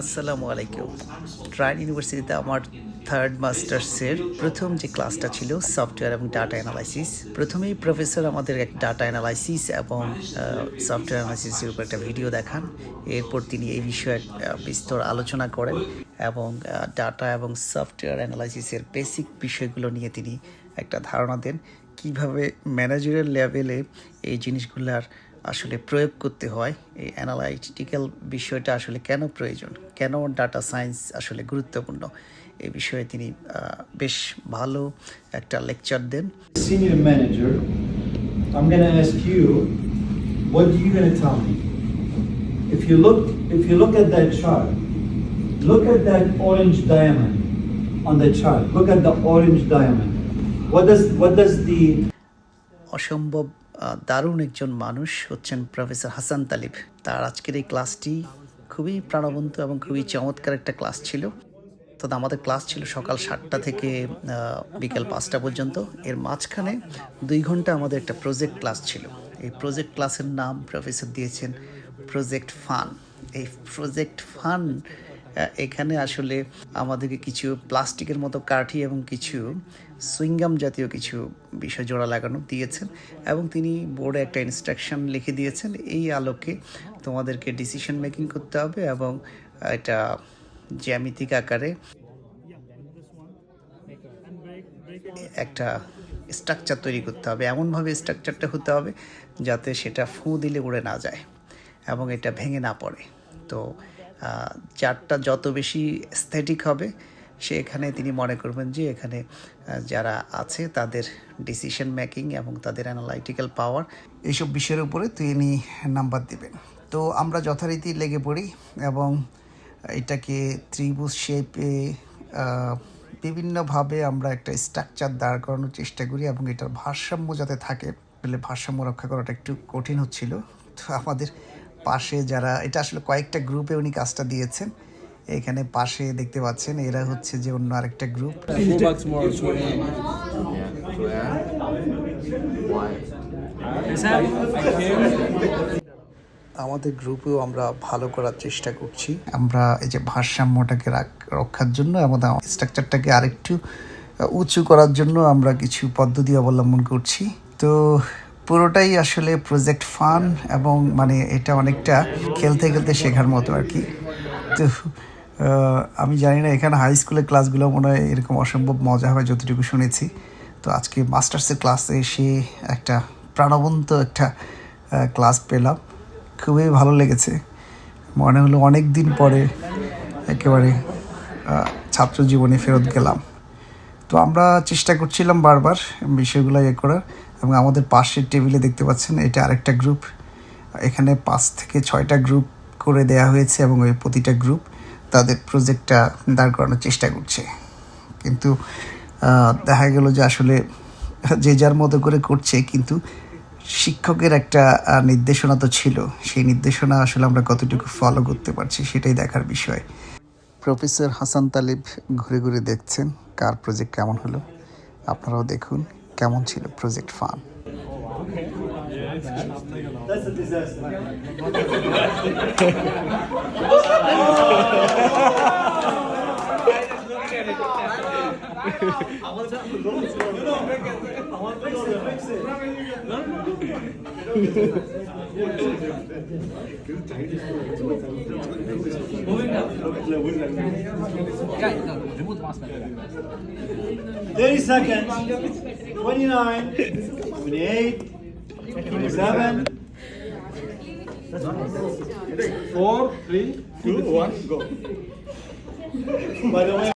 আসসালামু আলাইকুম। ট্রাইন ইউনিভার্সিটিতে আমার থার্ড মাস্টার্সের প্রথম যে ক্লাসটা ছিল সফটওয়্যার এবং ডাটা অ্যানালাইসিস প্রথমেই প্রফেসর আমাদের এক ডাটা অ্যানালাইসিস এবং সফটওয়্যার অ্যানালাইসিসের উপর একটা ভিডিও দেখান। এরপর তিনি এই বিষয়ে বিস্তর আলোচনা করেন এবং ডাটা এবং সফটওয়্যার অ্যানালাইসিসের বেসিক বিষয়গুলো নিয়ে তিনি একটা ধারণা দেন। কীভাবে ম্যানেজারের লেভেলে এই জিনিসগুলার আসলে প্রয়োগ করতে হয় এই অ্যানালাইটিক্যাল বিষয়টা আসলে কেন প্রয়োজন কেন ডাটা সায়েন্স আসলে গুরুত্বপূর্ণ এই বিষয়ে তিনি বেশ ভালো একটা লেকচার দেন senior manager, I'm gonna ask you, what you gonna tell me? If you look, if you look at that chart, look at that orange diamond on the chart. Look at the orange diamond. What does what does the অসম্ভব দারুণ একজন মানুষ হচ্ছেন professor Hasan Talib. তার আজকের এই ক্লাসটি খুবই প্রাণবন্ত এবং খুবই চমৎকার একটা ক্লাস ছিল। তো আমাদের ক্লাস ছিল সকাল সাতটা থেকে বিকেল পাঁচটা পর্যন্ত। এর মাঝখানে দুই ঘণ্টা আমাদের একটা প্রজেক্ট ক্লাস ছিল। এই প্রজেক্ট ক্লাসের নাম প্রফেসর দিয়েছেন প্রজেক্ট ফান। এই প্রজেক্ট ফান এখানে আসলে আমাদেরকে কিছু প্লাস্টিকের মতো কাঠি এবং কিছু সুইংগাম জাতীয় কিছু বিষয় জোড়া লাগানো দিয়েছেন এবং তিনি বোর্ডে একটা ইনস্ট্রাকশন লিখে দিয়েছেন, এই আলোকে তোমাদেরকে ডিসিশন মেকিং করতে হবে এবং এটা জ্যামিতিক আকারে একটা স্ট্রাকচার তৈরি করতে হবে। এমনভাবে স্ট্রাকচারটা হতে হবে যাতে সেটা ফু দিলে উড়ে না যায় এবং এটা ভেঙে না পড়ে। তো চারটা যত বেশি স্থেটিক হবে, সে এখানে তিনি মনে করবেন যে এখানে যারা আছে তাদের ডিসিশন মেকিং এবং তাদের অ্যানালাইটিক্যাল পাওয়ার এইসব বিষয়ের উপরে তিনি নাম্বার দিবেন। তো আমরা যথারীতি লেগে পড়ি এবং এটাকে ত্রিভুজ শেপে বিভিন্নভাবে আমরা একটা স্ট্রাকচার দাঁড় করানোর চেষ্টা করি এবং এটার ভারসাম্য যাতে থাকে বলে ভারসাম্য রক্ষা করাটা একটু কঠিন হচ্ছিল। তো আমাদের পাশে যারা এটা আসলে কয়েকটা গ্রুপে উনি কাজটা দিয়েছেন। এখানে পাশে দেখতে পাচ্ছেন এরা হচ্ছে যে অন্য আরেকটা group Go back tomorrow, 2 a.m. আমাদের গ্রুপেও আমরা ভালো করার চেষ্টা করছি। আমরা এই যে ভারসাম্যটাকে রাখ- রক্ষার জন্য আমাদের স্ট্রাকচারটাকে আরেকটু উঁচু করার জন্য আমরা কিছু পদ্ধতি অবলম্বন করছি। তো পুরোটাই আসলে প্রজেক্ট ফান এবং মানে এটা অনেকটা খেলতে খেলতে শেখার মতো আর কি। তো আমি জানি না, এখানে হাই স্কুলের ক্লাসগুলো মনে হয় এরকম অসম্ভব মজা হবে যতটুকু শুনেছি। তো আজকে মাস্টার্সের ক্লাসে এসে একটা প্রাণবন্ত একটা ক্লাস পেলাম। খুবই ভালো লেগেছে। মনে হলো অনেক দিন পরে একেবারে ছাত্র জীবনে ফেরত গেলাম। তো আমরা চেষ্টা করছিলাম বারবার বিষয়গুলো ইয়ে করার। এবং আমাদের পাশের টেবিলে দেখতে পাচ্ছেন এটা আরেকটা গ্রুপ। এখানে পাঁচ থেকে ছয়টা গ্রুপ করে দেয়া হয়েছে এবং ওই প্রতিটা গ্রুপ তাদের প্রজেক্টটা দাঁড় করানোর চেষ্টা করছে। কিন্তু দেখা গেল যে আসলে যে যার মতো করে করছে, কিন্তু শিক্ষকের একটা নির্দেশনা তো ছিল। সেই নির্দেশনা আসলে আমরা কতটুকু ফলো করতে পারছি সেটাই দেখার বিষয়। প্রফেসর হাসান তালিব ঘুরে ঘুরে দেখছেন কার প্রজেক্ট কেমন হলো। আপনারাও দেখুন। কেমন ছিল project fun That's a disaster. Thirty seconds. Twenty-nine, twenty-eight, twenty-seven. Four, three, two, one, go. By the way.